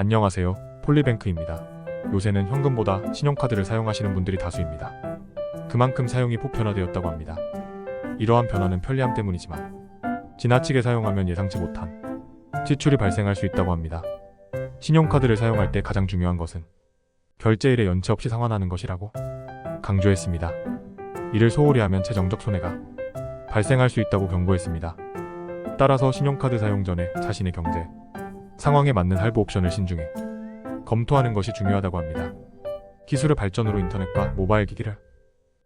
안녕하세요. 폴리뱅크입니다. 요새는 현금보다 신용카드를 사용하시는 분들이 다수입니다. 그만큼 사용이 보편화되었다고 합니다. 이러한 변화는 편리함 때문이지만 지나치게 사용하면 예상치 못한 지출이 발생할 수 있다고 합니다. 신용카드를 사용할 때 가장 중요한 것은 결제일에 연체 없이 상환하는 것이라고 강조했습니다. 이를 소홀히 하면 재정적 손해가 발생할 수 있다고 경고했습니다. 따라서 신용카드 사용 전에 자신의 경제 상황에 맞는 할부 옵션을 신중히 검토하는 것이 중요하다고 합니다. 기술의 발전으로 인터넷과 모바일 기기를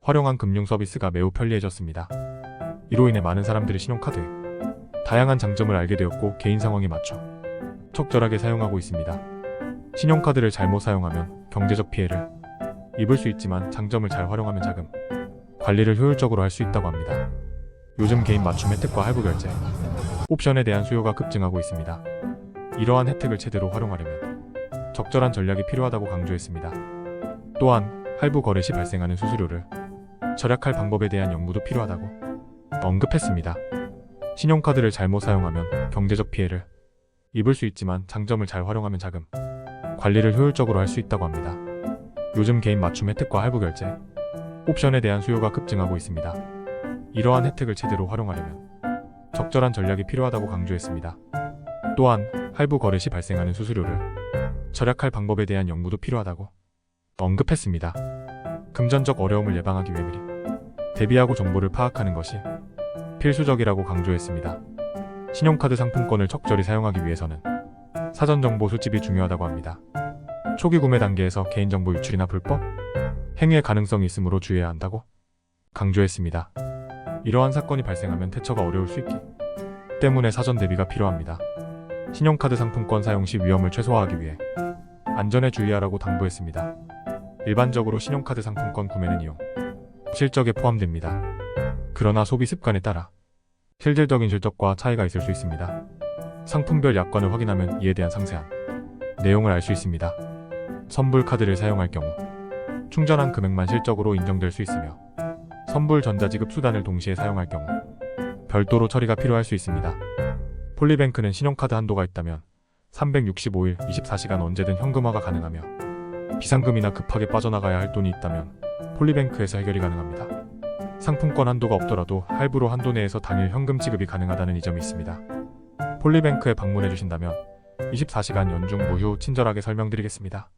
활용한 금융 서비스가 매우 편리해졌습니다. 이로 인해 많은 사람들이 신용카드의 다양한 장점을 알게 되었고 개인 상황에 맞춰 적절하게 사용하고 있습니다. 신용카드를 잘못 사용하면 경제적 피해를 입을 수 있지만 장점을 잘 활용하면 자금 관리를 효율적으로 할 수 있다고 합니다. 요즘 개인 맞춤 혜택과 할부 결제 옵션에 대한 수요가 급증하고 있습니다. 이러한 혜택을 제대로 활용하려면 적절한 전략이 필요하다고 강조했습니다. 또한 할부 거래 시 발생하는 수수료를 절약할 방법에 대한 연구도 필요하다고 언급했습니다. 신용카드를 잘못 사용하면 경제적 피해를 입을 수 있지만 장점을 잘 활용하면 자금 관리를 효율적으로 할 수 있다고 합니다. 요즘 개인 맞춤 혜택과 할부 결제 옵션에 대한 수요가 급증하고 있습니다. 이러한 혜택을 제대로 활용하려면 적절한 전략이 필요하다고 강조했습니다. 또한 할부 거래 시 발생하는 수수료를 절약할 방법에 대한 연구도 필요하다고 언급했습니다. 금전적 어려움을 예방하기 위해 미리 대비하고 정보를 파악하는 것이 필수적이라고 강조했습니다. 신용카드 상품권을 적절히 사용하기 위해서는 사전 정보 수집이 중요하다고 합니다. 초기 구매 단계에서 개인정보 유출이나 불법 행위의 가능성이 있으므로 주의해야 한다고 강조했습니다. 이러한 사건이 발생하면 대처가 어려울 수 있기 때문에 사전 대비가 필요합니다. 신용카드 상품권 사용 시 위험을 최소화하기 위해 안전에 주의하라고 당부했습니다. 일반적으로 신용카드 상품권 구매는 이용 실적에 포함됩니다. 그러나 소비 습관에 따라 실질적인 실적과 차이가 있을 수 있습니다. 상품별 약관을 확인하면 이에 대한 상세한 내용을 알 수 있습니다. 선불 카드를 사용할 경우 충전한 금액만 실적으로 인정될 수 있으며 선불 전자지급 수단을 동시에 사용할 경우 별도로 처리가 필요할 수 있습니다. 폴리뱅크는 신용카드 한도가 있다면 365일 24시간 언제든 현금화가 가능하며 비상금이나 급하게 빠져나가야 할 돈이 있다면 폴리뱅크에서 해결이 가능합니다. 상품권 한도가 없더라도 할부로 한도 내에서 당일 현금 지급이 가능하다는 이점이 있습니다. 폴리뱅크에 방문해 주신다면 24시간 연중 무휴 친절하게 설명드리겠습니다.